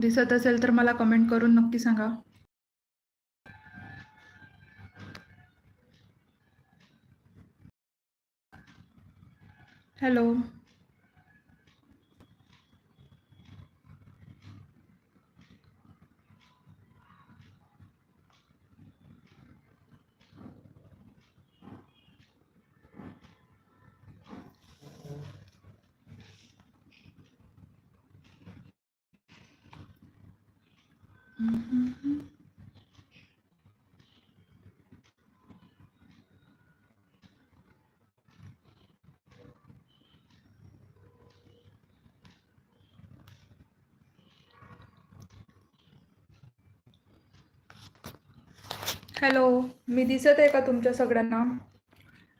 दिसत असेल तर मला कमेंट करून नक्की सांगा. हॅलो हॅलो मी दिसत आहे का तुमच्या सगळ्यांना?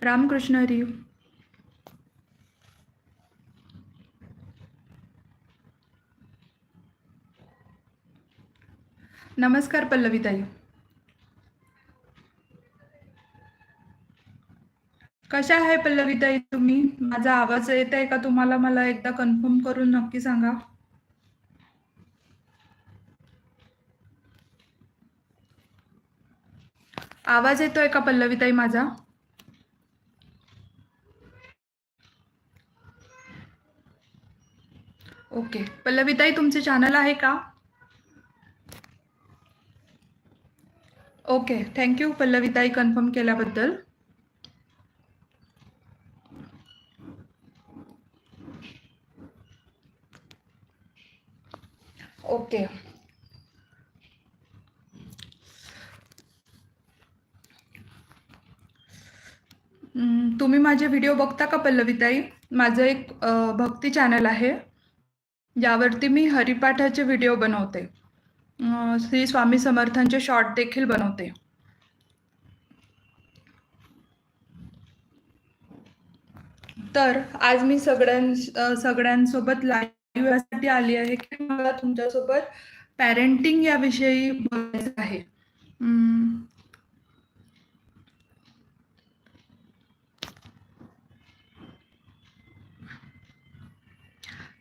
रामकृष्ण हरी नमस्कार पल्लवीताई. कशा आहे पल्लवीताई तुम्ही? माझा आवाज येत आहे का तुम्हाला? मला एकदा कन्फर्म करून नक्की सांगा. आवाज येतोय का पल्लवीताई माझा? ओके पल्लवीताई तुमचे चॅनल आहे का? ओके थँक्यू पल्लवीताई कन्फर्म केल्याबद्दल. ओके तुम्ही माझे व्हिडिओ बघता का पल्लवीताई? माझं एक भक्ती चॅनल आहे. ज्यावरती मी हरिपाठाचे व्हिडिओ बनवते. श्री स्वामी समर्थांचे शॉर्ट देखील बनवते. तर आज मी सगळ्यां सगळ्यांसोबत लाईव्ह यासाठी आली आहे की मला तुमच्यासोबत पॅरेंटिंग याविषयी बोलायचं आहे.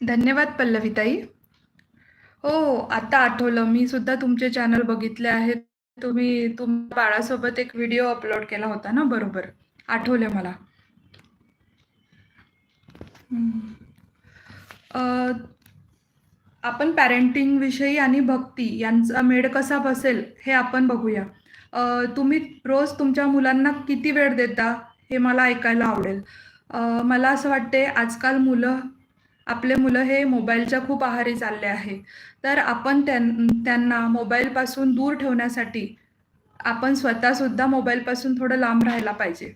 धन्यवाद पल्लवीताई. हो हो आता आठवलं. मी सुद्धा तुमचे चॅनल बघितले आहेत. तुम्ही तुमच्या बाळासोबत एक व्हिडिओ अपलोड केला होता ना? बरोबर. आठवले मला. आपण पॅरेंटिंग विषयी आणि भक्ती यांचा मेळ कसा बसेल हे आपण बघूया. तुम्ही रोज तुमच्या मुलांना किती वेळ देता हे मला ऐकायला आवडेल. मला असं वाटते आजकाल मुलं आपले मुलं हे मोबाईलच्या खूप आहारी चालले आहे. तर आपण त्यां त्यांना मोबाईलपासून दूर ठेवण्यासाठी आपण स्वतःसुद्धा मोबाईलपासून थोडं लांब राहायला पाहिजे.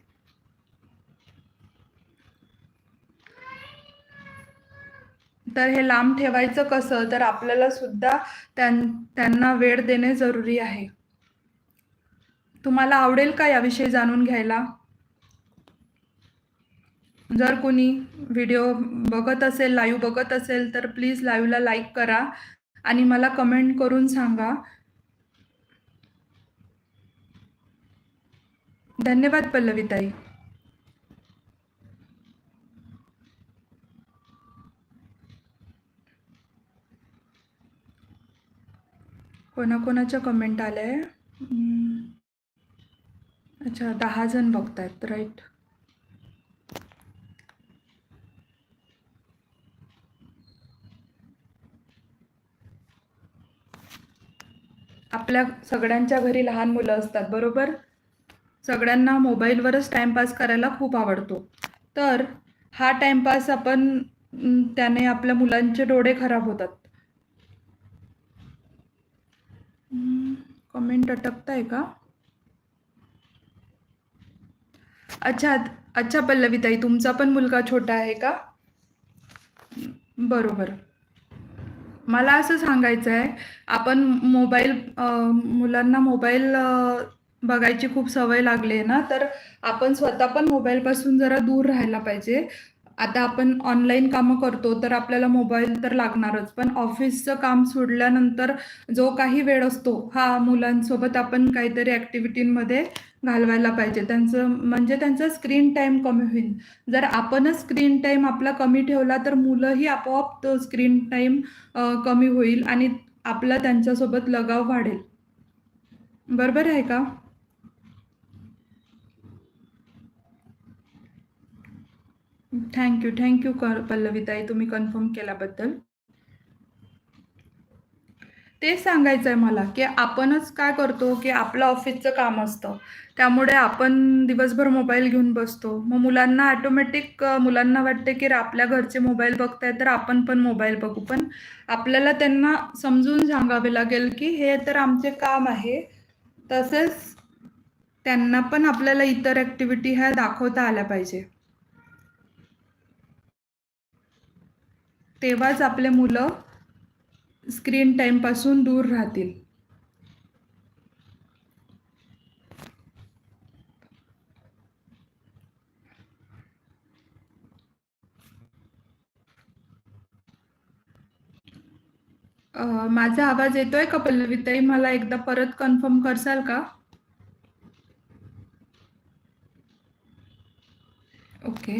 तर हे लांब ठेवायचं कसं? तर आपल्याला सुद्धा त्यां त्यांना वेळ देणे जरुरी आहे. तुम्हाला आवडेल का याविषयी जाणून घ्यायला? जर कोणी व्हिडिओ बघत असेल लाईव्ह बघत असेल तर प्लीज लाईव्हला लाईक करा आणि मला कमेंट करून सांगा. धन्यवाद पल्लवीताई. कोणाकोणाच्या कमेंट आल्या? आहे अच्छा दहा जण बघतायत राईट आपल्या सगळ्यांच्या घरी लहान मुलं असतात बरोबर? सगळ्यांना मोबाईलवरच टाईमपास करायला खूप आवडतो. तर हा टाईमपास आपण त्याने आपल्या मुलांचे डोळे खराब होतात. कमेंट अटकताय का? अच्छा अच्छा पल्लवीताई तुमचा पण मुलगा छोटा आहे का? बरोबर. मला असं सांगायचं आहे आपण मोबाईल मुलांना मोबाईल बघायची खूप सवय लागली आहे ना तर आपण स्वतः पण मोबाईलपासून जरा दूर राहायला पाहिजे. आता आपण ऑनलाईन कामं करतो तर आपल्याला मोबाईल तर लागणारच पण ऑफिसचं काम सोडल्यानंतर जो काही वेळ असतो हा मुलांसोबत आपण काहीतरी ॲक्टिव्हिटींमध्ये घालवायला पाहिजे. त्यांचं म्हणजे त्यांचा स्क्रीन टाईम कमी होईल. जर आपणच स्क्रीन टाईम आपला कमी ठेवला तर मुलंही आपोआप तो स्क्रीन टाईम कमी होईल आणि आपला त्यांच्यासोबत लगाव वाढेल. बरोबर आहे का? थँक्यू थँक्यू कर पल्लवीताई. तुम्ही कन्फर्म केल्याबद्दल. ते सांगायचं आहे मला की आपणच काय करतो की आपलं ऑफिसचं काम असतं. त्यामुळे आपण दिवसभर मोबाईल घेऊन बसतो. मग मुलांना ॲटोमॅटिक मुलांना वाटते की आपल्या घरचे मोबाईल बघताय तर आपण पण मोबाईल बघू. पण आपल्याला त्यांना समजून सांगावे लागेल की हे तर आमचे काम आहे. तसेच त्यांना पण आपल्याला इतर ॲक्टिव्हिटी ह्या दाखवता आल्या पाहिजे. तेव्हाच आपले मुलं स्क्रीन टाईमपासून दूर राहतील. माझा आवाज येतोय का पल्लवीताई मला एकदा परत कन्फर्म करसाल का? ओके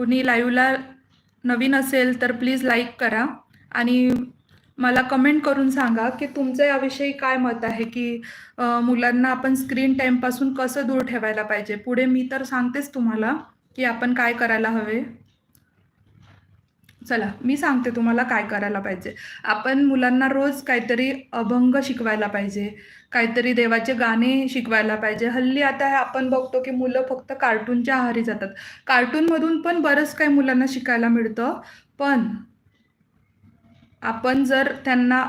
कुणी लाईव्हला नवीन असेल तर प्लीज लाईक करा. आणि मला कमेंट करून सांगा की तुमचं याविषयी काय मत आहे की मुलांना आपण स्क्रीन टाईमपासून कसं दूर ठेवायला पाहिजे? पुढे मी तर सांगतेच तुम्हाला की आपण काय करायला हवे. चला मी सांगते तुम्हाला काय करायला पाहिजे. आपण मुलांना रोज काहीतरी अभंग शिकवायला पाहिजे. काहीतरी देवाचे गाणे शिकवायला पाहिजे. हल्ली आता हे आपण बघतो की मुलं फक्त कार्टूनच्या आहारी जातात. कार्टूनमधून पण बरंच काही मुलांना शिकायला मिळतं. पण आपण जर त्यांना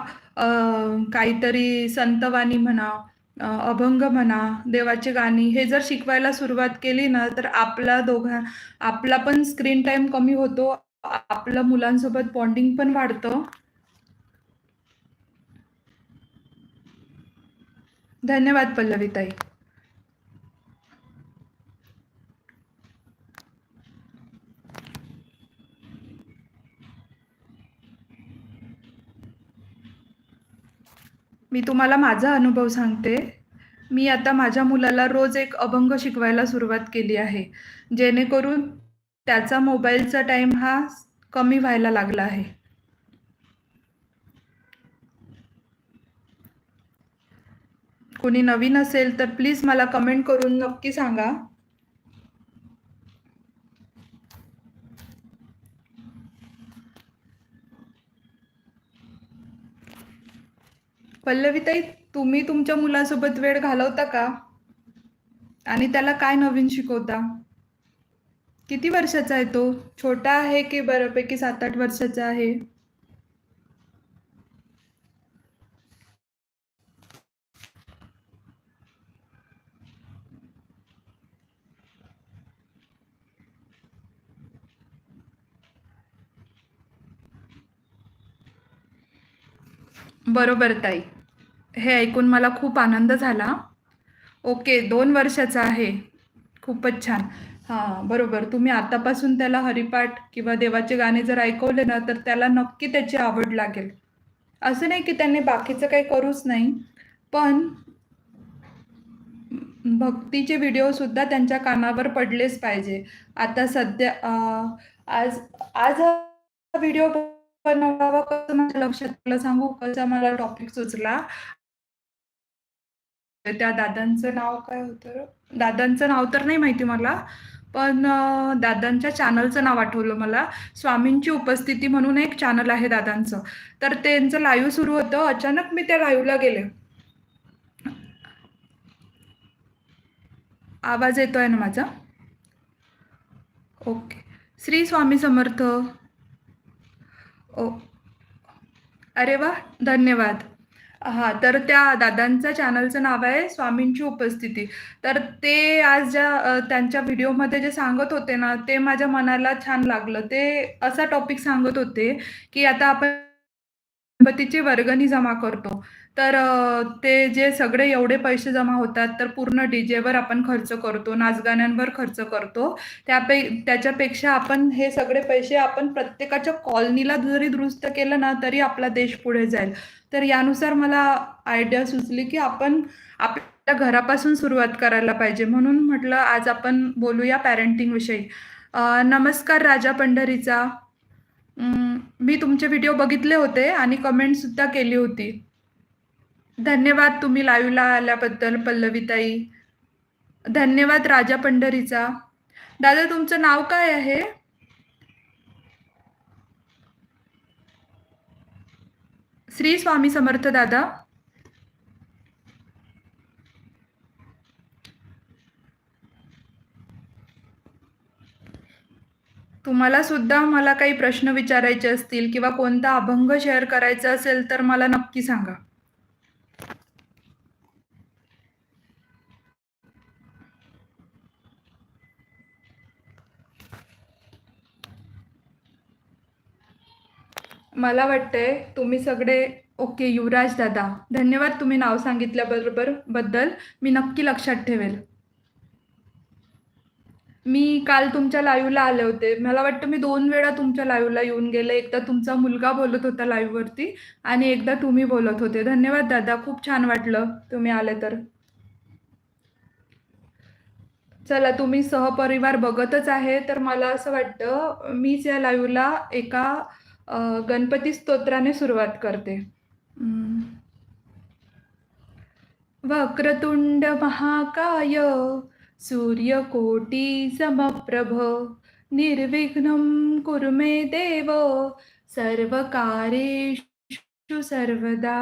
काहीतरी संतवाणी म्हणा अभंग म्हणा देवाची गाणी हे जर शिकवायला सुरुवात केली ना तर आपला दोघां आपला पण स्क्रीन टाईम कमी होतो. आपलं मुलांसोबत बॉन्डिंग पण वाढतं. धन्यवाद पल्लवीताई. मी तुम्हाला माझा अनुभव सांगते. मी आता माझ्या मुलाला रोज एक अभंग शिकवायला सुरुवात केली आहे. जेणेकरून त्याचा मोबाईलचा टाईम हा कमी व्हायला लागला आहे. कोणी नवीन असेल तर प्लीज मला कमेंट करून नक्की सांगा. पल्लवीताई तुम्ही तुमच्या मुलासोबत वेळ घालवता का? आणि त्याला काय नवीन शिकवता? किती वर्षाचा आहे तो? छोटा आहे की बऱ्यापैकी सात आठ वर्षाचा आहे? बरोबर ताई. हे ऐकून मला खूप आनंद झाला. ओके दोन वर्षाचा आहे. खूपच छान. हां बरोबर. तुम्ही आतापासून त्याला हरिपाठ किंवा देवाचे गाणे जर ऐकवले ना तर त्याला नक्की त्याची आवड लागेल. असं नाही की त्यांनी बाकीचं काही करूच नाही पण भक्तीचे व्हिडिओसुद्धा त्यांच्या कानावर पडलेच पाहिजे. आता सध्या आज आज हा व्हिडिओ बनवावा कसं माझ्या लक्षात आलं सांगू? कसा मला टॉपिक सुचला? त्या दादांचं नाव काय होतं? दादांचं नाव तर नाही माहिती मला. पण दादांच्या चॅनलचं नाव आठवलं मला. स्वामींची उपस्थिती म्हणून एक चॅनल आहे दादांचं. तर त्यांचं लाईव्ह सुरू होतं. अचानक मी त्या लाईव्हला गेले. आवाज येतोय ना माझा? ओके. श्री स्वामी समर्थ. ओ. अरे वा! धन्यवाद. हा तर त्या दादांच्या चॅनलचं नाव आहे स्वामींची उपस्थिती. तर ते आज ज्या त्यांच्या व्हिडिओमध्ये जे सांगत होते ना ते माझ्या मनाला छान लागलं. ते असा टॉपिक सांगत होते की आता आपण गणपतीची वर्गणी जमा करतो. तर ते जे सगळे एवढे पैसे जमा होतात तर पूर्ण डीजेवर आपण खर्च करतो नाचगाण्यांवर खर्च करतो. त्यापै त्याच्यापेक्षा आपण हे सगळे पैसे आपण प्रत्येकाच्या कॉलनीला जरी दुरुस्त केलं ना तरी आपला देश पुढे जाईल. तर यानुसार मला आयडिया सुचली की आपण आपल्या घरापासून सुरुवात करायला पाहिजे. म्हणून म्हटलं आज आपण बोलूया पॅरेंटिंग विषयी. नमस्कार राजा पंढरीचा. मी तुमचे व्हिडिओ बघितले होते आणि कमेंटसुद्धा केली होती. धन्यवाद तुम्ही लाईव्हला आल्याबद्दल पल्लवीताई. धन्यवाद राजा पंढरीचा. दादा तुमचं नाव काय आहे? श्री स्वामी समर्थ दादा. तुम्हाला सुद्धा मला काही प्रश्न विचारायचे असतील किंवा कोणता अभंग शेअर करायचा असेल तर मला नक्की सांगा. मला वाटतंय तुम्ही सगळे ओके युवराज दादा. धन्यवाद तुम्ही नाव सांगितल्याबरोबरबद्दल. मी नक्की लक्षात ठेवेल. मी काल तुमच्या लाईव्हला आले होते. मला वाटतं मी दोन वेळा तुमच्या लाईव्हला येऊन गेले. एकदा तुमचा मुलगा बोलत होता लाईव्हवरती आणि एकदा तुम्ही बोलत होते. धन्यवाद दादा खूप छान वाटलं तुम्ही आले तर. चला तुम्ही सहपरिवार बघतच आहे तर मला असं वाटतं मीच या लाईव्हला एका गणपती स्तोत्राने सुरुवात करते. वक्रतुंड महाकाय सूर्यकोटी समप्रभ निर्विघ्नं कुरु मे देव सर्वकारेषु सर्वदा.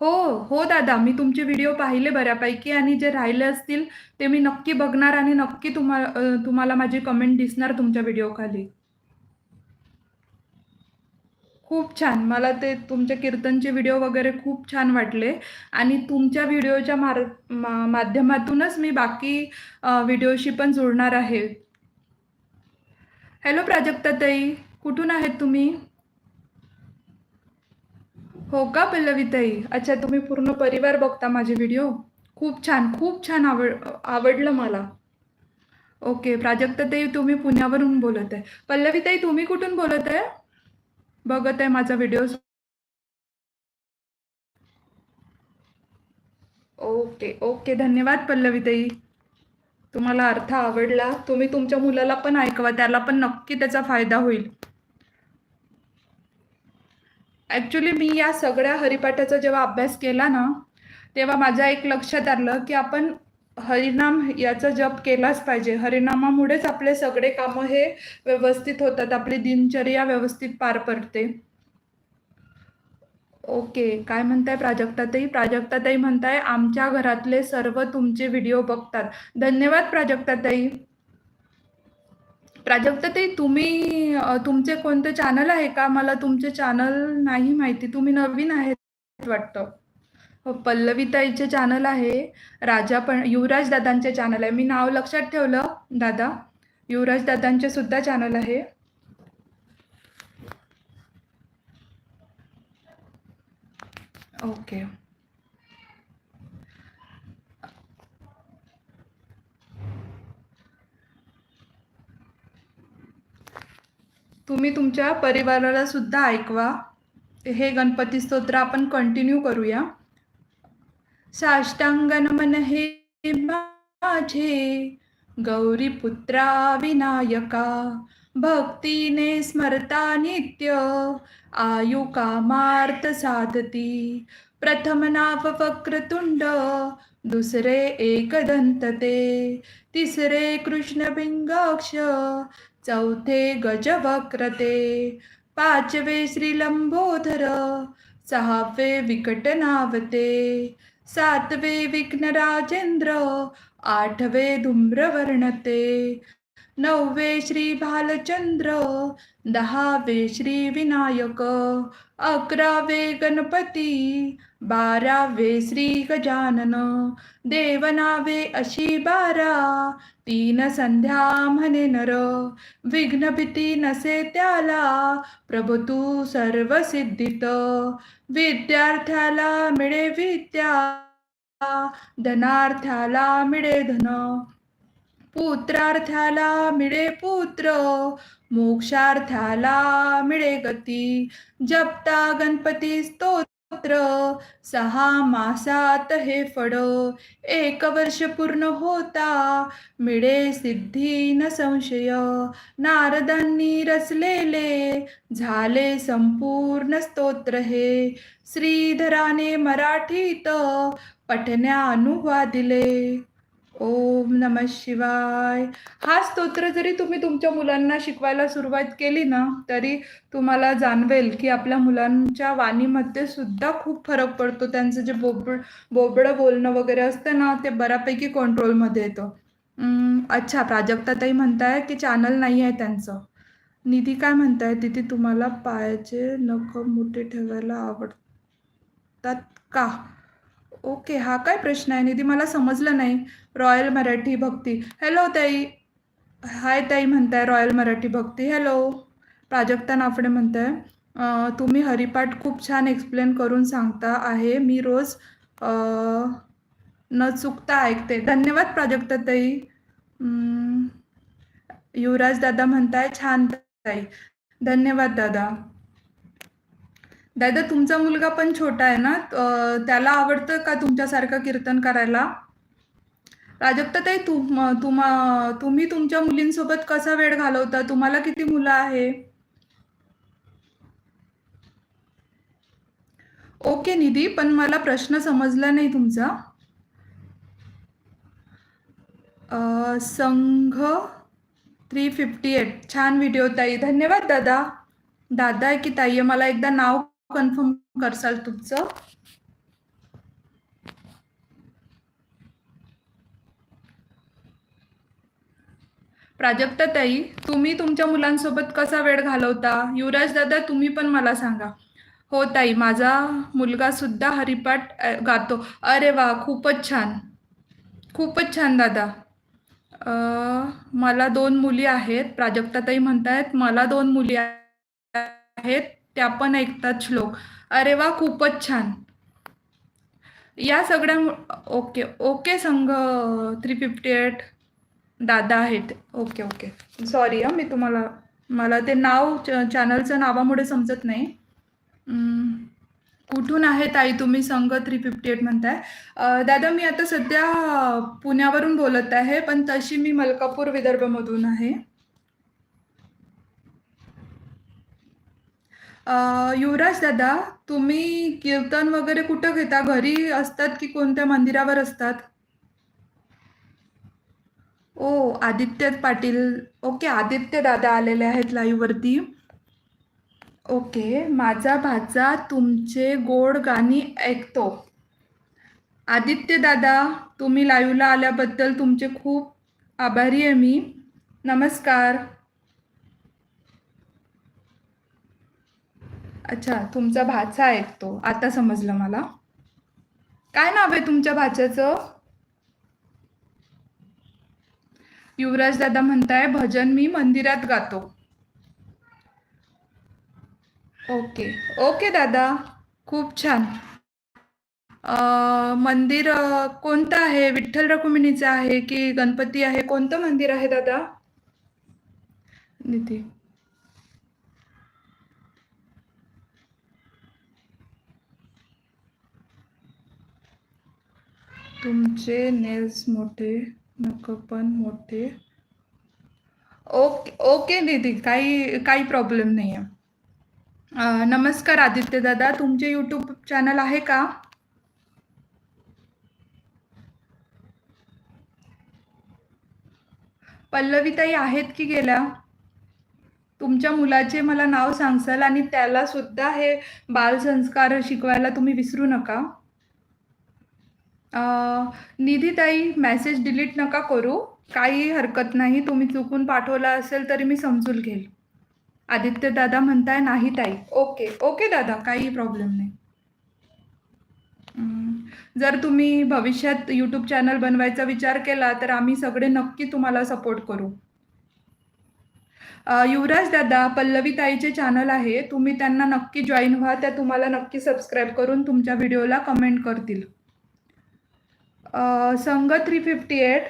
हो हो दादा मी तुमचे व्हिडिओ पाहिले बऱ्यापैकी आणि जे राहिले असतील ते मी नक्की बघणार आणि नक्की तुम्हाला अ, तुम्हाला माझी कमेंट दिसणार तुमच्या व्हिडिओ खाली खूप छान. मला ते तुमच्या कीर्तनचे व्हिडिओ वगैरे खूप छान वाटले. आणि तुमच्या व्हिडिओच्या मार मा- माध्यमातूनच मी बाकी व्हिडिओशी पण जोडणार आहे. हॅलो प्राजक्ताताई कुठून आहेत तुम्ही? हो का पल्लवीताई अच्छा तुम्ही पूर्ण परिवार बघता माझे व्हिडिओ खूप छान खूप छान आवड आवडलं मला. ओके प्राजक्ताताई तुम्ही पुण्यावरून बोलत आहे. पल्लवीताई तुम्ही कुठून बोलत आहे? बघत आहे माझा व्हिडिओ ओके ओके धन्यवाद पल्लवीताई. तुम्हाला अर्थ आवडला. तुम्ही तुमच्या मुलाला पण ऐकवा त्याला पण नक्की त्याचा फायदा होईल. ॲक्च्युली मी या सगळ्या हरिपाठाचा जेव्हा अभ्यास केला ना तेव्हा माझ्या एक लक्षात आलं की आपण हरिनाम याचा जप केलाच पाहिजे. हरिनामामुळेच आपले सगळे कामं हे व्यवस्थित होतात. आपली दिनचर्या व्यवस्थित पार पडते. ओके. काय म्हणताय प्राजक्ताताई? प्राजक्ताताई म्हणताय आमच्या घरातले सर्व तुमचे व्हिडिओ बघतात. धन्यवाद प्राजक्ताताई. प्राजक्ताताई तुम्ही तुमचे कोणते चॅनल आहे का? मला तुमचे चॅनल नाही माहिती. तुम्ही नवीन आहेत वाटतं. पल्लवीताईचे चॅनल आहे राजा पण युवराज दादांचे चॅनल आहे. मी नाव लक्षात ठेवलं दादा. युवराज दादांचे सुद्धा चॅनल आहे. ओके तुम्ही तुमच्या परिवाराला सुद्धा ऐकवा. हे गणपती स्तोत्र आपण कंटिन्यू करूया. साष्टांगन मन हे माझे। गौरीपुत्रा विनायका भक्तीने स्मरता नित्य आयु कामार्थ साधती। प्रथम नाव वक्रतुंड दुसरे एकदंतते। तिसरे कृष्ण बिंगाक्ष चौथे गजवक्रते। पाचवे श्रीलंबोधर सहावे विकट नावते सातवे विघ्नराजेंद्र आठवे धूम्रवर्णते. नववे श्री भालचंद्र दहावे श्री विनायक अकरावे गणपती बारावे श्री गजानन देवनावे अशी बारा तीन संध्या म्हणे नर विघ्न भीती नसे त्याला प्रभु तू सर्व सिद्धित विद्यार्थ्याला मिळे विद्या धनार्थ्याला मिळे धन. पुत्रार्थ्याला मिळे पुत्र मोक्षार्थ्याला मिळे गती. जपता गणपती स्तोत्र स्तोत्र सहा मासात हे फड एक वर्ष पूर्ण होता मिळे सिद्धी न संशय. नारदांनी रचलेले झाले संपूर्ण स्तोत्र हे. श्रीधराने मराठीत पठण्या अनुवादिले ओम नम शिवाय. हा स्तोत्र जरी तुम्ही तुमच्या मुलांना शिकवायला सुरुवात केली ना तरी तुम्हाला जाणवेल की आपल्या मुलांच्या वाणीमध्ये सुद्धा खूप फरक पडतो. त्यांचं जे बोबड बोबडं बोलणं वगैरे असतं ना ते बऱ्यापैकी कंट्रोलमध्ये येतं. अच्छा प्राजक्ताताई म्हणताय की चॅनल नाही आहे त्यांचं. निधी काय म्हणताय? तिथे तुम्हाला पायाचे नख मोठे ठेवायला आवडतात का? ओके हा काय प्रश्न आहे? निधी मला समजलं नाही. रॉयल मराठी भक्ती. हॅलो ताई. हाय ताई म्हणताय रॉयल मराठी भक्ती. हॅलो प्राजक्ता नाफडे म्हणताय तुम्ही हरिपाठ खूप छान एक्सप्लेन करून सांगता आहे. मी रोज न चुकता ऐकते. धन्यवाद प्राजक्ता ताई. युवराज दादा म्हणताय छान ताई. धन्यवाद दादा. दादा तुमचा मुलगा पण छोटा आहे ना? त्याला आवडतं का तुमच्यासारखं कीर्तन करायला? प्राजक्ताताई तुम तुम्हा तुम्ही तुमच्या मुलींसोबत कसा वेळ घालवता? तुम्हाला किती मुलं आहे? ओके निधी पण मला प्रश्न समजला नाही तुमचा. संघ थ्री फिफ्टी एट छान व्हिडिओ ताई. धन्यवाद दादा. दादा आहे की ताई आहे? मला एकदा नाव कन्फर्म करसाल तुमचं. प्राजक्ताताई तुम्ही तुमच्या मुलांसोबत कसा वेळ घालवता? युवराज दादा तुम्ही पण मला सांगा. हो ताई माझा मुलगा सुद्धा हरिपाठ गातो. अरे वा खूपच छान. खूपच छान दादा. मला दोन मुली आहेत प्राजक्ताताई म्हणतायत. मला दोन मुली आहेत त्या पण ऐकतात श्लोक. अरे वा खूपच छान. या सगळ्या ओके ओके संघ थ्री फिफ्टी एट. दादा आहेत. Okay okay. सॉरी हां मी तुम्हाला मला ते नाव चॅनलचं नावामुळे समजत नाही. कुठून आहे ताई तुम्ही? संघ थ्री फिफ्टी एट म्हणताय. दादा मी आता सध्या पुण्यावरून बोलत आहे पण तशी मी मलकापूर विदर्भमधून आहे. युवराज दादा तुम्ही कीर्तन वगैरे कुठं घेता? घरी असतात की कोणत्या मंदिरावर असतात? ओ आदित्य पाटील. ओके आदित्य दादा आलेले आहेत लाईव्हवरती ओके माझा भाचा तुमचे गोड गाणी ऐकतो. आदित्य दादा तुम्ही लाईव्हला आल्याबद्दल तुमचे खूप आभारी आहे मी. नमस्कार. अच्छा तुमचा भाचा ऐकतो. आता समजलं मला. काय नाव आहे तुमच्या भाच्याचं? युवराज दादा म्हणताय भजन मी मंदिरात गातो. ओके. ओके दादा. खूप छान. मंदिर कोणतं आहे? विठ्ठल रखुमिणीचं आहे की गणपती आहे? कोणतं मंदिर आहे दादा? निधी. तुमचे नेल्स मोठे. नको पण मोठे. ओके ओके दीदी काही काही प्रॉब्लेम नाही आहे नमस्कार आदित्य दादा तुमचे यूट्यूब चॅनल आहे का? पल्लवीताई आहेत की गेल्या? तुमच्या मुलाचे मला नाव सांगसाल आणि त्याला सुद्धा हे बालसंस्कार शिकवायला तुम्ही विसरू नका. निधीताई मॅसेज डिलीट नका करू. काही हरकत नाही. तुम्ही चुकून पाठवला असेल तरी मी समजून घेईल. आदित्य दादा म्हणताय नाही ताई. ओके ओके दादा. काही प्रॉब्लेम नाही. जर तुम्ही भविष्यात यूट्यूब चॅनल बनवायचा विचार केला तर आम्ही सगळे नक्की तुम्हाला सपोर्ट करू. युवराज दादा पल्लवी ताईचे चॅनल आहे. तुम्ही त्यांना नक्की जॉईन व्हा. त्या तुम्हाला नक्की सबस्क्राईब करून तुमच्या व्हिडिओला कमेंट करतील. संग थ्री फिफ्टी एट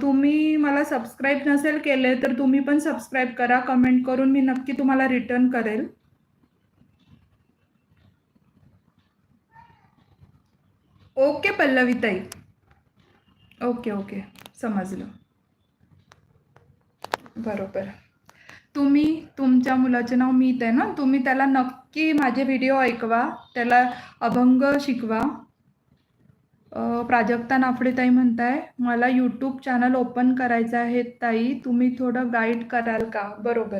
तुम्ही मला सबस्क्राईब नसेल केले तर तुम्ही पण सबस्क्राईब करा. कमेंट करून मी नक्की तुम्हाला रिटर्न करेल. ओके पल्लवीताई. Okay okay. समजलं. बरोबर. तुम्ही तुमच्या मुलाचे नाव मीत आहे ना? तुम्ही त्याला नक्की माझे व्हिडिओ ऐकवा. त्याला अभंग शिकवा. प्राजक्ता नाफडे ताई म्हणताय मला यूट्यूब चॅनल ओपन करायचं आहे ताई. तुम्ही थोडं गाईड कराल का? बरोबर.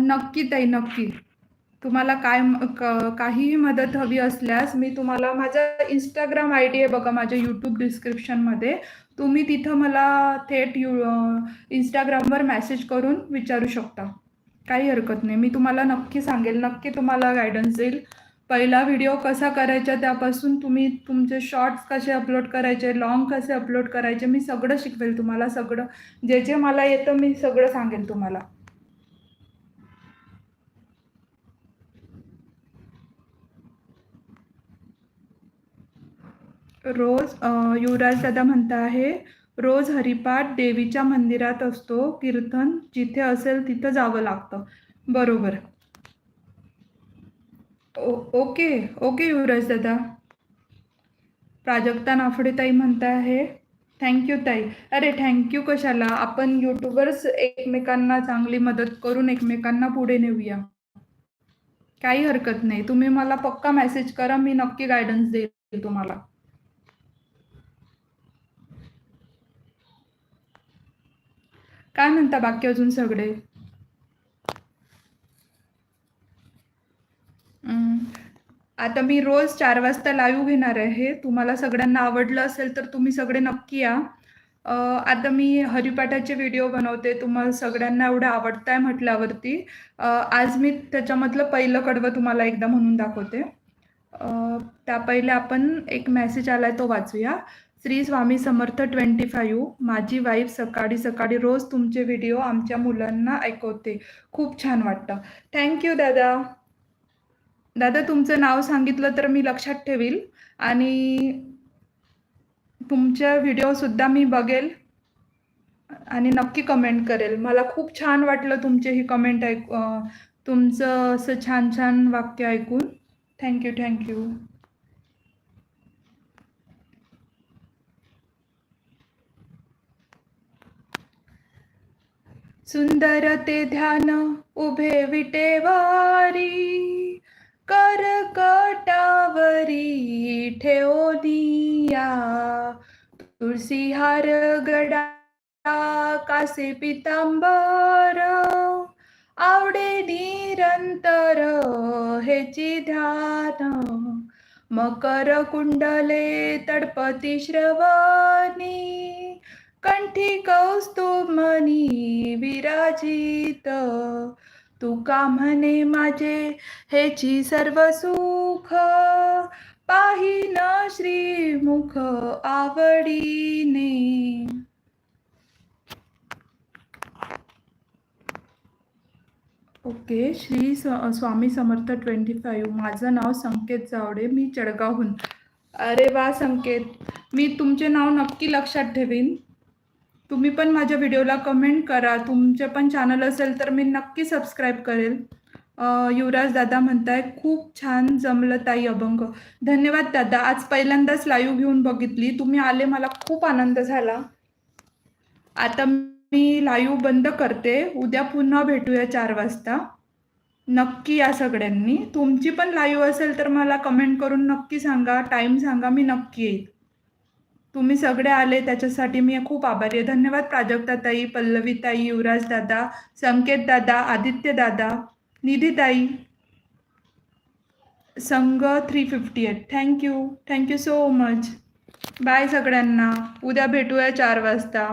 नक्की ताई नक्की. तुम्हाला काय क- काहीही मदत हवी असल्यास मी तुम्हाला माझा इंस्टाग्राम आय डी आहे बघा माझ्या यूट्यूब डिस्क्रिप्शनमध्ये तुम्ही तिथं मला थेट यू इंस्टाग्रामवर मेसेज करून विचारू शकता. काही हरकत नाही. मी तुम्हाला नक्की सांगेल. नक्की तुम्हाला गायडन्स देईल. पहिला व्हिडिओ कसा करायचा त्यापासून तुम्ही तुमचे शॉर्ट्स कसे अपलोड करायचे लॉंग कसे अपलोड करायचे मी सगळं शिकवेल तुम्हाला सगळं. जे जे मला येतं मी सगळं सांगेल तुम्हाला. रोज युवराज दादा म्हणता आहे रोज हरिपाठ देवीच्या मंदिरात असतो कीर्तन जिथे असेल तिथं जावं लागतं. बरोबर. ओके ओके युवराज दादा. प्राजक्ता नाफडे ताई म्हणता आहे थँक्यू ताई. अरे थँक्यू कशाला? आपण युट्यूबर्स एकमेकांना चांगली मदत करून एकमेकांना पुढे नेऊया. काही हरकत नाही. तुम्ही मला पक्का मेसेज करा मी नक्की गायडन्स देईल तुम्हाला. काय म्हणता बाकी अजून सगळे? आता मी रोज चार वाजता लाईव्ह घेणार आहे. तुम्हाला सगळ्यांना आवडलं असेल तर तुम्ही सगळे नक्की या. आता मी हरिपाठाचे व्हिडिओ बनवते. तुम्हाला सगळ्यांना एवढं आवडत आहे म्हटल्यावरती आज मी त्याच्यामधलं पहिलं कडवं तुम्हाला एकदा म्हणून दाखवते. त्या पहिले आपण एक मेसेज आलाय तो वाचूया. श्री स्वामी समर्थ ट्वेंटी फाईव्ह माझी वाईफ सकाळी सकाळी रोज तुमचे व्हिडिओ आमच्या मुलांना ऐकवते. खूप छान वाटतं. थँक्यू दादा. दादा तुमचं नाव सांगितलं तर मी लक्षात ठेवील आणि तुमच्या व्हिडिओसुद्धा मी बघेल आणि नक्की कमेंट करेल. मला खूप छान वाटलं तुमचे ही कमेंट ऐक तुमचं असं छान छान वाक्य ऐकून. थँक्यू थँक्यू सुंदर ते ध्यान उभे विटेवारी. करकटावरी ठेवनिया तुळसी हार गडा कासे पितांबर. आवडे निरंतर हेची ध्यान. मकर कुंडले तडपती श्रवणी. कंठी कौस्तुमनी विराजित. तुका म्हणे माझे? हेची सर्व सुख पाहिन श्रीमुख आवडीने. Okay Shri Swami Samarth twenty five. माझं नाव संकेत जावडे मी चडगावहून. अरे वा संकेत. मी तुमचे नाव नक्की लक्षात ठेवीन. तुम्ही पण माझ्या व्हिडिओला कमेंट करा. तुमचे पण चॅनल असेल तर मी नक्की सबस्क्राईब करेल. युवराज दादा म्हणताय खूप छान जमलं ताई अभंग. धन्यवाद दादा. आज पहिल्यांदाच लाईव्ह घेऊन बघितली. तुम्ही आले मला खूप आनंद झाला. आता मी लाईव्ह बंद करते. उद्या पुन्हा भेटूया चार वाजता. नक्की या सगळ्यांनी. तुमची पण लाईव्ह असेल तर मला कमेंट करून नक्की सांगा. टाईम सांगा मी नक्की येईल तुम्ही सगळे आले त्याच्यासाठी मी खूप आभारी आहे. धन्यवाद प्राजक्ताताई पल्लवीताई युवराज दादा संकेत दादा आदित्य दादा निधीताई संघ three fifty eight thank you thank you so much bye सगळ्यांना. उद्या भेटूया चार वाजता.